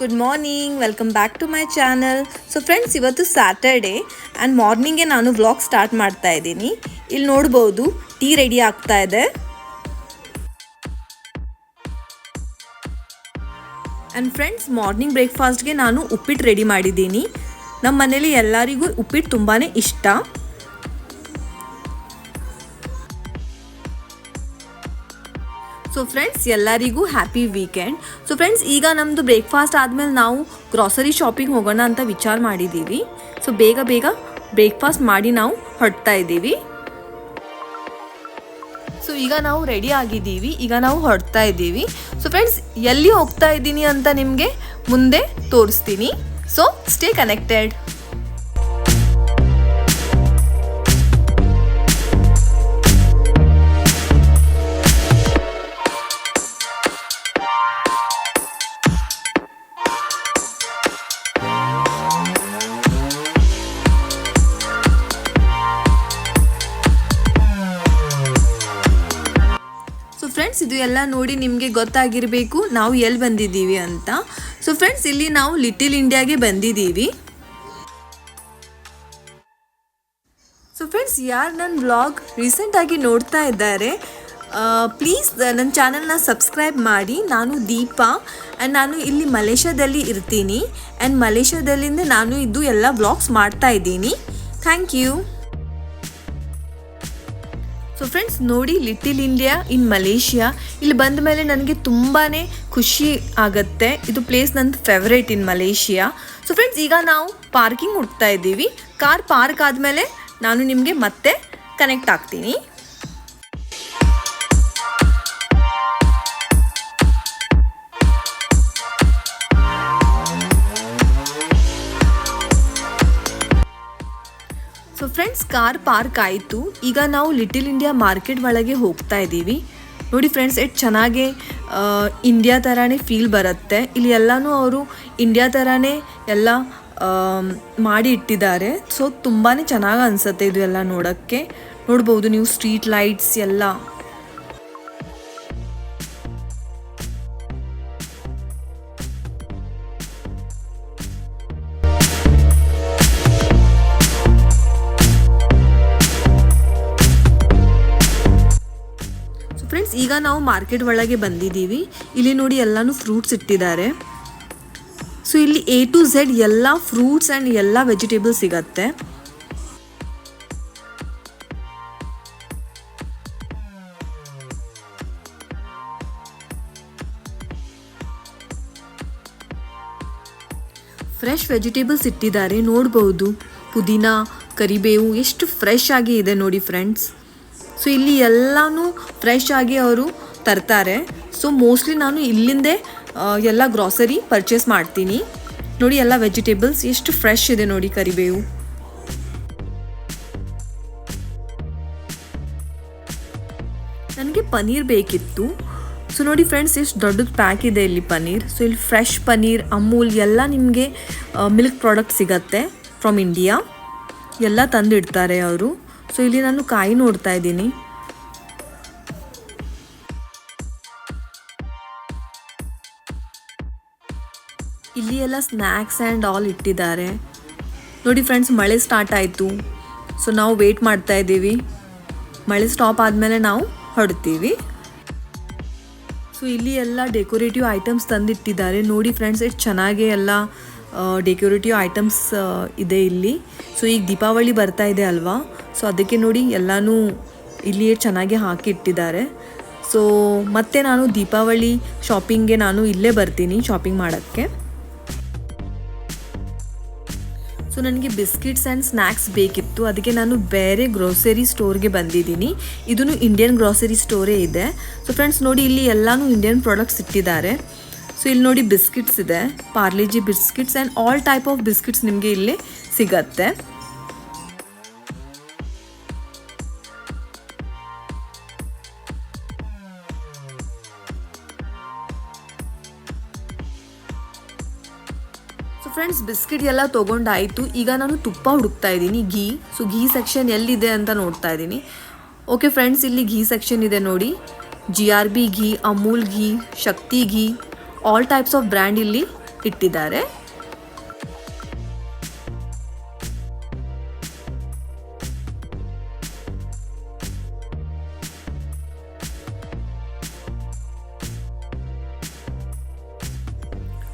Good morning welcome back to my channel so friends ಇವತ್ತು Saturday and ಮಾರ್ನಿಂಗೇ ನಾನು vlog start ಮಾಡ್ತಾ ಇದ್ದೀನಿ. ಇಲ್ಲಿ ನೋಡ್ಬೋದು ಟೀ ರೆಡಿ ಆಗ್ತಾ ಇದೆ. ಆ್ಯಂಡ್ ಫ್ರೆಂಡ್ಸ್ ಮಾರ್ನಿಂಗ್ ಬ್ರೇಕ್ಫಾಸ್ಟ್ಗೆ ನಾನು ಉಪ್ಪಿಟ್ಟು ರೆಡಿ ಮಾಡಿದ್ದೀನಿ. ನಮ್ಮ ಮನೇಲಿ ಎಲ್ಲರಿಗೂ ಉಪ್ಪಿಟ್ಟು ತುಂಬಾ ಇಷ್ಟ. ಸೊ ಫ್ರೆಂಡ್ಸ್ ಎಲ್ಲರಿಗೂ ಹ್ಯಾಪಿ ವೀಕೆಂಡ್ ಸೊ ಫ್ರೆಂಡ್ಸ್ ಈಗ ನಮ್ಮದು ಬ್ರೇಕ್ಫಾಸ್ಟ್ ಆದಮೇಲೆ ನಾವು ಗ್ರಾಸರಿ ಶಾಪಿಂಗ್ ಹೋಗೋಣ ಅಂತ ವಿಚಾರ ಮಾಡಿದ್ದೀವಿ ಸೊ ಬೇಗ ಬೇಗ ಬ್ರೇಕ್ಫಾಸ್ಟ್ ಮಾಡಿ ನಾವು ಹೊಡ್ತಾ ಇದ್ದೀವಿ. ಸೊ ಈಗ ನಾವು ರೆಡಿ ಆಗಿದ್ದೀವಿ. ಈಗ ನಾವು ಹೊಡ್ತಾ ಇದ್ದೀವಿ. ಸೊ ಫ್ರೆಂಡ್ಸ್ ಎಲ್ಲಿ ಹೋಗ್ತಾ ಇದ್ದೀನಿ ಅಂತ ನಿಮಗೆ ಮುಂದೆ ತೋರಿಸ್ತೀನಿ. ಸೊ ಸ್ಟೇ ಕನೆಕ್ಟೆಡ್ ಫ್ರೆಂಡ್ಸ್ ಇದು ಎಲ್ಲ ನೋಡಿ ನಿಮಗೆ ಗೊತ್ತಾಗಿರಬೇಕು ನಾವು ಎಲ್ಲಿ ಬಂದಿದ್ದೀವಿ ಅಂತ. ಸೊ ಫ್ರೆಂಡ್ಸ್ ಇಲ್ಲಿ ನಾವು ಲಿಟಿಲ್ ಇಂಡಿಯಾಗೆ ಬಂದಿದ್ದೀವಿ. ಸೊ ಫ್ರೆಂಡ್ಸ್ ಯಾರು ನನ್ನ ವ್ಲಾಗ್ ರೀಸೆಂಟಾಗಿ ನೋಡ್ತಾ ಇದ್ದಾರೆ ಪ್ಲೀಸ್ ನನ್ನ ಚಾನಲ್ನ ಸಬ್ಸ್ಕ್ರೈಬ್ ಮಾಡಿ. ನಾನು ದೀಪಾ ಆ್ಯಂಡ್ ನಾನು ಇಲ್ಲಿ ಮಲೇಷ್ಯಾದಲ್ಲಿ ಇರ್ತೀನಿ. ಆ್ಯಂಡ್ ಮಲೇಷ್ಯಾದಲ್ಲಿಂದ ನಾನು ಇದು ಎಲ್ಲ ವ್ಲಾಗ್ಸ್ ಮಾಡ್ತಾ ಇದ್ದೀನಿ. ಥ್ಯಾಂಕ್ ಯು ಸೊ ಫ್ರೆಂಡ್ಸ್ ನೋಡಿ ಲಿಟಿಲ್ ಇಂಡಿಯಾ ಇನ್ ಮಲೇಷಿಯಾ ಇಲ್ಲಿ ಬಂದ ಮೇಲೆ ನನಗೆ ತುಂಬಾ ಖುಷಿ ಆಗುತ್ತೆ. ಇದು ಪ್ಲೇಸ್ ನನ್ನ favourite in Malaysia so friends ಈಗ ನಾವು ಪಾರ್ಕಿಂಗ್ ಹುಡ್ತಾ ಇದ್ದೀವಿ. ಕಾರ್ ಪಾರ್ಕ್ ಆದಮೇಲೆ ನಾನು ನಿಮಗೆ ಮತ್ತೆ ಕನೆಕ್ಟ್ ಆಗ್ತೀನಿ. ಫ್ರೆಂಡ್ಸ್ ಕಾರ್ ಪಾರ್ಕ್ ಆಯಿತು. ಈಗ ನಾವು ಲಿಟಿಲ್ ಇಂಡಿಯಾ ಮಾರ್ಕೆಟ್ ಒಳಗೆ ಹೋಗ್ತಾ ಇದ್ದೀವಿ. ನೋಡಿ ಫ್ರೆಂಡ್ಸ್ ಎಷ್ಟು ಚೆನ್ನಾಗಿ ಇಂಡಿಯಾ ಥರನೇ ಫೀಲ್ ಬರುತ್ತೆ. ಇಲ್ಲಿ ಎಲ್ಲನೂ ಅವರು ಇಂಡಿಯಾ ಥರನೇ ಎಲ್ಲ ಮಾಡಿ ಇಟ್ಟಿದ್ದಾರೆ. ಸೊ ತುಂಬಾ ಚೆನ್ನಾಗಿ ಅನಿಸುತ್ತೆ ಇದು ಎಲ್ಲ ನೋಡೋಕ್ಕೆ. ನೋಡ್ಬೋದು ನೀವು ಸ್ಟ್ರೀಟ್ ಲೈಟ್ಸ್ ಎಲ್ಲ. ಫ್ರೆಂಡ್ಸ್ ಈಗ ನಾವು ಮಾರ್ಕೆಟ್ ಒಳಗೆ ಬಂದಿದ್ದೀವಿ. ಇಲ್ಲಿ ನೋಡಿ ಎಲ್ಲನೂ ಫ್ರೂಟ್ಸ್ ಇಟ್ಟಿದ್ದಾರೆ. ಸೊ ಇಲ್ಲಿ ಎ ಟು ಝೆಡ್ ಎಲ್ಲ ಫ್ರೂಟ್ಸ್ ಆ್ಯಂಡ್ ಎಲ್ಲ ವೆಜಿಟೇಬಲ್ಸ್ ಸಿಗತ್ತೆ. ಫ್ರೆಶ್ ವೆಜಿಟೇಬಲ್ಸ್ ಇಟ್ಟಿದ್ದಾರೆ. ನೋಡ್ಬೋದು. ಪುದೀನಾ, ಕರಿಬೇವು, ಎಷ್ಟು ಫ್ರೆಶ್ ಆಗಿ ಇದೆ ನೋಡಿ ಫ್ರೆಂಡ್ಸ್ ಸೊ ಇಲ್ಲಿ ಎಲ್ಲನೂ ಫ್ರೆಶ್ ಆಗಿ ಅವರು ತರ್ತಾರೆ. ಸೊ ಮೋಸ್ಟ್ಲಿ ನಾನು ಇಲ್ಲಿಂದೇ ಎಲ್ಲ ಗ್ರಾಸರಿ ಪರ್ಚೇಸ್ ಮಾಡ್ತೀನಿ. ನೋಡಿ, ಎಲ್ಲ ವೆಜಿಟೇಬಲ್ಸ್ ಎಷ್ಟು ಫ್ರೆಶ್ ಇದೆ ನೋಡಿ ಕರಿಬೇವು. ನನಗೆ ಪನ್ನೀರ್ ಬೇಕಿತ್ತು. ಸೊ ನೋಡಿ ಫ್ರೆಂಡ್ಸ್ ಎಷ್ಟು ದೊಡ್ಡದು ಪ್ಯಾಕ್ ಇದೆ ಇಲ್ಲಿ ಪನ್ನೀರ್. ಸೊ ಇಲ್ಲಿ ಫ್ರೆಶ್ ಪನ್ನೀರ್, ಅಮೂಲ್, ಎಲ್ಲ ನಿಮಗೆ ಮಿಲ್ಕ್ ಪ್ರಾಡಕ್ಟ್ ಸಿಗತ್ತೆ ಫ್ರಮ್ ಇಂಡಿಯಾ ಎಲ್ಲ ತಂದಿಡ್ತಾರೆ ಅವರು. ಸೊ ಇಲ್ಲಿ ನಾನು ಕಾಯಿ ನೋಡ್ತಾ ಇದ್ದೀನಿ. ಇಲ್ಲಿ ಎಲ್ಲ ಸ್ನ್ಯಾಕ್ಸ್ ಆ್ಯಂಡ್ ಆಲ್ ಇಟ್ಟಿದ್ದಾರೆ. ನೋಡಿ ಫ್ರೆಂಡ್ಸ್ ಮಳೆ ಸ್ಟಾರ್ಟ್ ಆಯಿತು. ಸೊ ನಾವು ವೇಟ್ ಮಾಡ್ತಾ ಇದ್ದೀವಿ. ಮಳೆ ಸ್ಟಾಪ್ ಆದಮೇಲೆ ನಾವು ಹೊಡ್ತೀವಿ ಸೊ ಇಲ್ಲಿ ಎಲ್ಲ ಡೆಕೋರೇಟಿವ್ ಐಟಮ್ಸ್ ತಂದಿಟ್ಟಿದ್ದಾರೆ. ನೋಡಿ ಫ್ರೆಂಡ್ಸ್ ಎಷ್ಟು ಚೆನ್ನಾಗಿ ಎಲ್ಲ ಡೆಕೋರೇಟಿವ್ ಐಟಮ್ಸ್ ಇದೆ ಇಲ್ಲಿ. ಸೊ ಈಗ ದೀಪಾವಳಿ ಬರ್ತಾ ಇದೆ ಅಲ್ವಾ? ಸೊ ಅದಕ್ಕೆ ನೋಡಿ ಎಲ್ಲನೂ ಇಲ್ಲಿ ಎಷ್ಟು ಚೆನ್ನಾಗಿ ಹಾಕಿ ಇಟ್ಟಿದ್ದಾರೆ. ಸೊ ಮತ್ತೆ ನಾನು ದೀಪಾವಳಿ ಶಾಪಿಂಗ್ಗೆ ನಾನು ಇಲ್ಲೇ ಬರ್ತೀನಿ ಶಾಪಿಂಗ್ ಮಾಡೋಕ್ಕೆ. ಸೊ ನನಗೆ ಬಿಸ್ಕಿಟ್ಸ್ ಆ್ಯಂಡ್ ಸ್ನ್ಯಾಕ್ಸ್ ಬೇಕಿತ್ತು. ಅದಕ್ಕೆ ನಾನು ಬೇರೆ ಗ್ರೋಸರಿ ಸ್ಟೋರ್ಗೆ ಬಂದಿದ್ದೀನಿ. ಇದೂ ಇಂಡಿಯನ್ ಗ್ರೋಸರಿ ಸ್ಟೋರೇ ಇದೆ. ಸೊ ಫ್ರೆಂಡ್ಸ್ ನೋಡಿ ಇಲ್ಲಿ ಎಲ್ಲನೂ ಇಂಡಿಯನ್ ಪ್ರಾಡಕ್ಟ್ಸ್ ಇಟ್ಟಿದ್ದಾರೆ. ಸೊ ಇಲ್ಲಿ ನೋಡಿ ಬಿಸ್ಕಿಟ್ಸ್ ಇದೆ. Parle G biscuits and all type of biscuits ನಿಮಗೆ ಇಲ್ಲಿ ಸಿಗತ್ತೆ. ಸೊ ಫ್ರೆಂಡ್ಸ್ ಬಿಸ್ಕಿಟ್ ಎಲ್ಲ ತೊಗೊಂಡಾಯಿತು. ಈಗ ನಾನು ತುಪ್ಪ ಹುಡುಕ್ತಾ ಇದ್ದೀನಿ. ಘೀ. ಸೊ ಘೀ ಸೆಕ್ಷನ್ ಎಲ್ಲಿದೆ ಅಂತ ನೋಡ್ತಾ ಇದ್ದೀನಿ. ಓಕೆ ಫ್ರೆಂಡ್ಸ್ ಇಲ್ಲಿ ಘೀ ಸೆಕ್ಷನ್ ಇದೆ ನೋಡಿ. G R B ghee, Amul ghee, Shakti ghee all types of brand ಇಲ್ಲಿ ಇಟ್ಟಿದ್ದಾರೆ.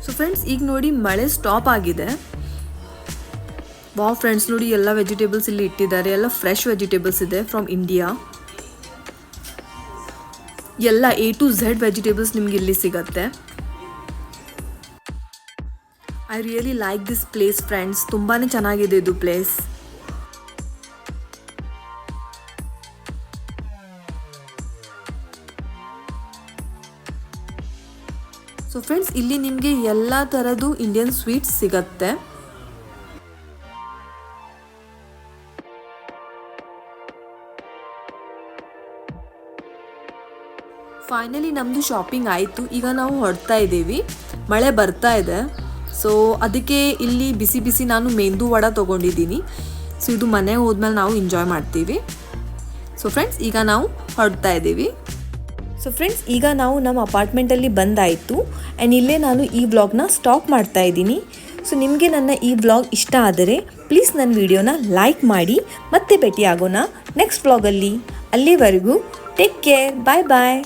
ಸೊ ಫ್ರೆಂಡ್ಸ್ ಈಗ ನೋಡಿ ಮಳೆ ಸ್ಟಾಪ್ ಆಗಿದೆ. ವಾ ಫ್ರೆಂಡ್ಸ್ ನೋಡಿ ಎಲ್ಲ ವೆಜಿಟೇಬಲ್ಸ್ ಇಲ್ಲಿ ಇಟ್ಟಿದ್ದಾರೆ. ಎಲ್ಲ ಫ್ರೆಶ್ ವೆಜಿಟೇಬಲ್ಸ್ ಇದೆ ಫ್ರಮ್ ಇಂಡಿಯಾ ಎಲ್ಲ ಎ ಟು ಝೆಡ್ ವೆಜಿಟೇಬಲ್ಸ್ ನಿಮ್ಗೆ ಇಲ್ಲಿ ಸಿಗತ್ತೆ. I really like this place friends ತುಂಬಾ ಚೆನ್ನಾಗಿದೆ ಇದು ಪ್ಲೇಸ್ ಸೊ ಫ್ರೆಂಡ್ಸ್ ಇಲ್ಲಿ ನಿಮಗೆ ಎಲ್ಲ ಥರದ್ದು ಇಂಡಿಯನ್ ಸ್ವೀಟ್ಸ್ ಸಿಗತ್ತೆ. ಫೈನಲಿ ನಮ್ಮದು ಶಾಪಿಂಗ್ ಆಯಿತು. ಈಗ ನಾವು ಹೊರಡ್ತಾ ಇದ್ದೀವಿ. ಮಳೆ ಬರ್ತಾ ಇದೆ. ಸೊ ಅದಕ್ಕೆ ಇಲ್ಲಿ ಬಿಸಿ ಬಿಸಿ ನಾನು ಮೆಂದು ವಡ ತೊಗೊಂಡಿದ್ದೀನಿ. ಸೊ ಇದು ಮನೆಗೆ ಹೋದ್ಮೇಲೆ ನಾವು ಎಂಜಾಯ್ ಮಾಡ್ತೀವಿ. ಸೊ ಫ್ರೆಂಡ್ಸ್ ಈಗ ನಾವು ಹೊರಡ್ತಾ ಇದ್ದೀವಿ. ಸೊ ಫ್ರೆಂಡ್ಸ್ ಈಗ ನಾವು ನಮ್ಮ ಅಪಾರ್ಟ್ಮೆಂಟಲ್ಲಿ ಬಂದಾಯಿತು. ಆ್ಯಂಡ್ ಇಲ್ಲೇ ನಾನು ಈ ವ್ಲಾಗ್ನ ಸ್ಟಾಪ್ ಮಾಡ್ತಾ ಇದ್ದೀನಿ. ಸೊ ನಿಮಗೆ ನನ್ನ ಈ ವ್ಲಾಗ್ ಇಷ್ಟ ಆದರೆ ಪ್ಲೀಸ್ ನನ್ನ ವಿಡಿಯೋನ ಲೈಕ್ ಮಾಡಿ. ಮತ್ತೆ ಭೇಟಿಯಾಗೋಣ ನೆಕ್ಸ್ಟ್ ವ್ಲಾಗಲ್ಲಿ ಅಲ್ಲಿವರೆಗೂ ಟೇಕ್ ಕೇರ್ ಬಾಯ್ ಬಾಯ್